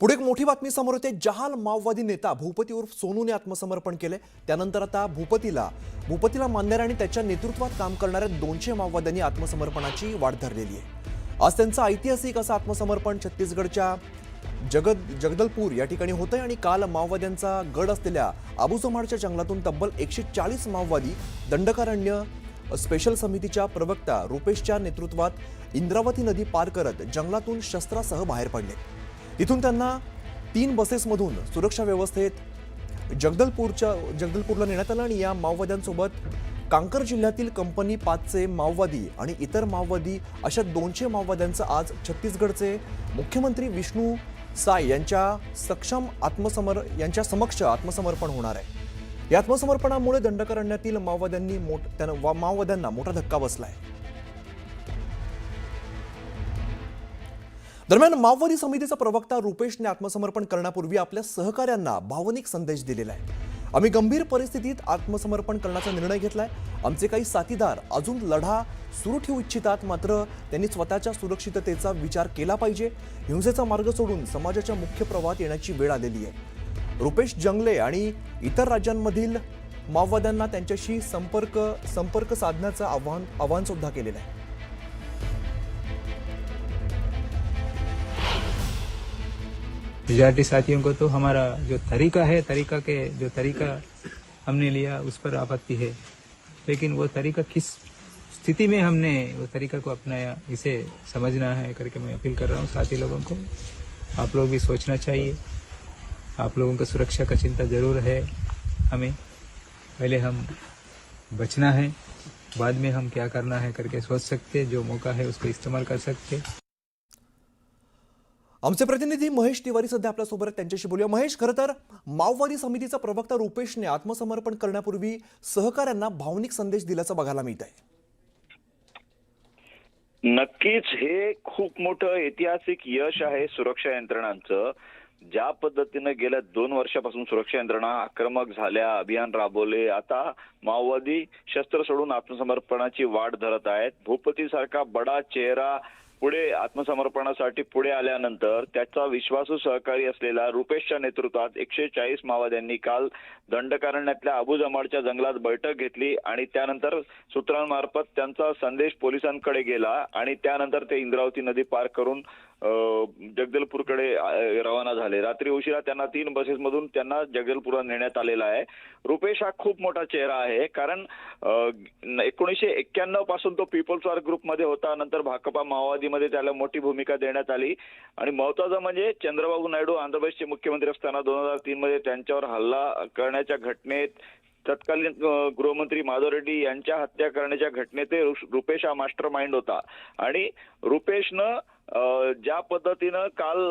पुढे एक मोठी बातमी समोर येते. जहाल माओवादी नेता भूपती उर्फ सोनूने आत्मसमर्पण केले. त्यानंतर आता भूपतीला भूपतीला मानणाऱ्या आणि त्याच्या नेतृत्वात काम करणाऱ्या दोनशे माओवाद्यांनी आत्मसमर्पणाची वाट धरलेली आहे. आज त्यांचं ऐतिहासिक असं आत्मसमर्पण छत्तीसगडच्या जगद जगदलपूर या ठिकाणी होतंय आणि काल माओवाद्यांचा गड असलेल्या आबुजमाडच्या जंगलातून तब्बल एकशे चाळीस माओवादी दंडकारण्य स्पेशल समितीच्या प्रवक्ता रुपेशच्या नेतृत्वात इंद्रावती नदी पार करत जंगलातून शस्त्रासह बाहेर पडले. तिथून त्यांना तीन बसेसमधून सुरक्षा व्यवस्थेत जगदलपूरच्या जगदलपूरला नेण्यात आलं आणि या माओवाद्यांसोबत कांकर जिल्ह्यातील कंपनी पाचचे माओवादी आणि इतर माओवादी अशा दोनशे माओवाद्यांचं आज छत्तीसगडचे मुख्यमंत्री विष्णू साय यांच्या सक्षम आत्मसमर यांच्या समक्ष आत्मसमर्पण होणार आहे. या आत्मसमर्पणामुळे दंडकारण्यातील माओवाद्यांनी मोठ त्यांना वा- माओवाद्यांना मोठा धक्का बसला आहे दरम्यान माओवादी समितीचा प्रवक्ता रुपेशने आत्मसमर्पण करण्यापूर्वी आपल्या सहकाऱ्यांना भावनिक संदेश दिलेला आहे. आम्ही गंभीर परिस्थितीत आत्मसमर्पण करण्याचा निर्णय घेतलाय. आमचे काही साथीदार अजून लढा सुरू ठेवू इच्छितात मात्र त्यांनी स्वतःच्या सुरक्षिततेचा विचार केला पाहिजे. हिंसेचा मार्ग सोडून समाजाच्या मुख्य प्रवाहात येण्याची वेळ आलेली आहे. रुपेश जंगले आणि इतर राज्यांमधील माओवाद्यांना त्यांच्याशी संपर्क संपर्क साधण्याचं आव्हान आव्हान सुद्धा केलेलं आहे. गुजराती साथियों को तो हमारा जो तरीका है, तरीका के, जो तरीका हमने लिया, उस पर आपत्ति है। लेकिन वो तरीका किस स्थिति में हमने, वो तरीका को अपनाया, इसे समझना है करके मैं अपील कर रहा हूँ साथी लोगों को। आप लोग भी सोचना चाहिए। आप लोगों को सुरक्षा का चिंता ज़रूर है हमें। पहले हम बचना है, बाद में हम क्या करना है करके सोच सकते जो मौका है उसको इस्तेमाल कर सकते आमचे प्रतिनिधी महेश तिवारी सध्या आपल्यासोबत त्यांच्याशी बोलूया. महेश खरं तर माओवादी समितीचा प्रवक्ता रुपेशने आत्मसमर्पण करण्यापूर्वी सहकाऱ्यांना भावनिक संदेश दिल्याचं बघायला मिळत आहे नक्कीच हे खूप मोठं ऐतिहासिक यश आहे सुरक्षा यंत्रणांचं. ज्या पद्धतीनं गेल्या दोन वर्षापासून सुरक्षा यंत्रणा आक्रमक झाल्या अभियान राबवले आता माओवादी शस्त्र सोडून आत्मसमर्पणाची वाट धरत आहेत. भूपतीसारखा बडा चेहरा पुढे आत्मसमर्पणासाठी पुढे आल्यानंतर त्याचा विश्वासू सहकारी असलेला रुपेशच्या नेतृत्वात एकशे चाळीस माओवाद्यांनी काल दंडकारण्यातल्या अबू जमाडच्या जंगलात बैठक घेतली आणि त्यानंतर सूत्रांमार्फत त्यांचा संदेश पोलिसांकडे गेला आणि त्यानंतर ते इंद्रावती नदी पार करून जगदलपूरकडे रवाना झाले. रात्री उशिरा त्यांना तीन बसेसमधून त्यांना जगदलपूरला नेण्यात आलेला आहे. रुपेश हा खूप मोठा चेहरा आहे कारण एकोणीसशे एक्क्याण्णवपासून तो पीपल्स आर ग्रुपमध्ये होता. नंतर भाकपा माओवादीमध्ये त्याला मोठी भूमिका देण्यात आली. आणि महत्वाचं म्हणजे चंद्रबाबू नायडू आंध्र प्रदेशचे मुख्यमंत्री असताना दोन हजार तीन मध्ये त्यांच्यावर हल्ला करण्याच्या घटनेत तत्कालीन गृहमंत्री माधव रेड्डी यांच्या हत्या करण्याच्या घटनेत रु- रुपेश हा मास्टर माइंड होता. आणि रुपेशनं ज्या पद्धतीनं काल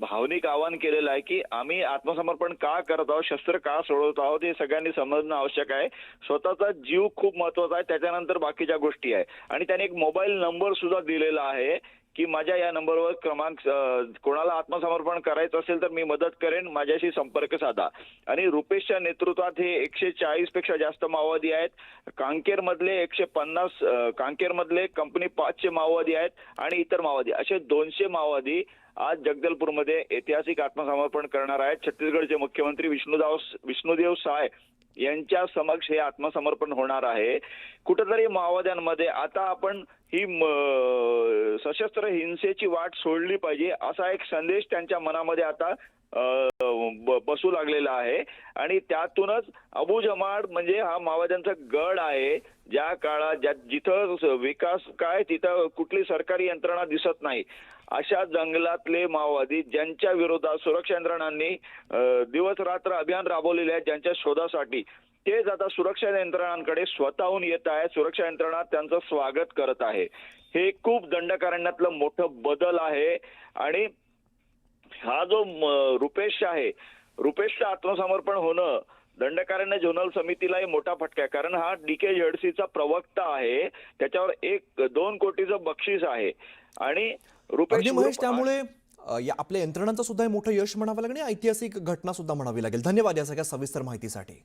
भावनिक आवाहन केलेलं आहे की आम्ही आत्मसमर्पण का करत आहोत शस्त्र का सोडवत आहोत हे सगळ्यांनी समजणं आवश्यक आहे. स्वतःचा जीव खूप महत्त्वाचा आहे त्याच्यानंतर बाकीच्या गोष्टी आहे. आणि त्याने एक मोबाईल नंबर सुद्धा दिलेला आहे. की माझ्या या नंबरवर क्रमांक कोणाला आत्मसमर्पण करायचं असेल तर मी मदत करेन माझ्याशी संपर्क साधा. आणि रुपेशच्या नेतृत्वात हे एकशे चाळीसपेक्षा जास्त माओवादी आहेत. कांकेर मधले एकशे पन्नास कांकेर मधले कंपनी पाचशे माओवादी आहेत आणि इतर माओवादी. असे दोनशे माओवादी आज जगदलपूरमध्ये ऐतिहासिक आत्मसमर्पण करणार आहेत छत्तीसगडचे मुख्यमंत्री विष्णुदाव विष्णुदेव साय यांच्या समक्ष हे आत्मसमर्पण होणार आहे. कुठेतरी माओवाद्यांमध्ये आता आपण ही सशस्त्र हिंसेची वाट सोडली पाहिजे असा एक संदेश त्यांच्या मनामध्ये आता बसू लागलेला आहे. आणि त्यातूनच अबू जमाड म्हणजे हा माओवाद्यांचा गड आहे ज्या काळात ज्या जिथं विकास काय तिथं कुठली सरकारी यंत्रणा दिसत नाही. अशा जंगलातले माओवादी ज्यांच्या विरोधात सुरक्षा यंत्रणांनी दिवस रात्र अभियान राबवलेले आहे ज्यांच्या शोधासाठी तेच आता सुरक्षा यंत्रणांकडे स्वतःहून येत आहे सुरक्षा यंत्रणा त्यांचं स्वागत करत आहे. हे खूप दंडकारण्यातलं मोठं बदल आहे. आणि हा जो म- रुपेश आहे रुपेशचं आत्मसमर्पण होणं दंडकारण्य झोनल समितीलाही मोठा फटका आहे. कारण हा डी के झेडसीचा प्रवक्ता आहे. त्याच्यावर एक दोन कोटीचं बक्षीस आहे. आणि अगदी महेश त्यामुळे या आपल्या यंत्रणांचं सुद्धा मोठं यश म्हणावं लागेल आणि ऐतिहासिक घटना सुद्धा म्हणावी लागेल. धन्यवाद या सगळ्या सविस्तर माहितीसाठी.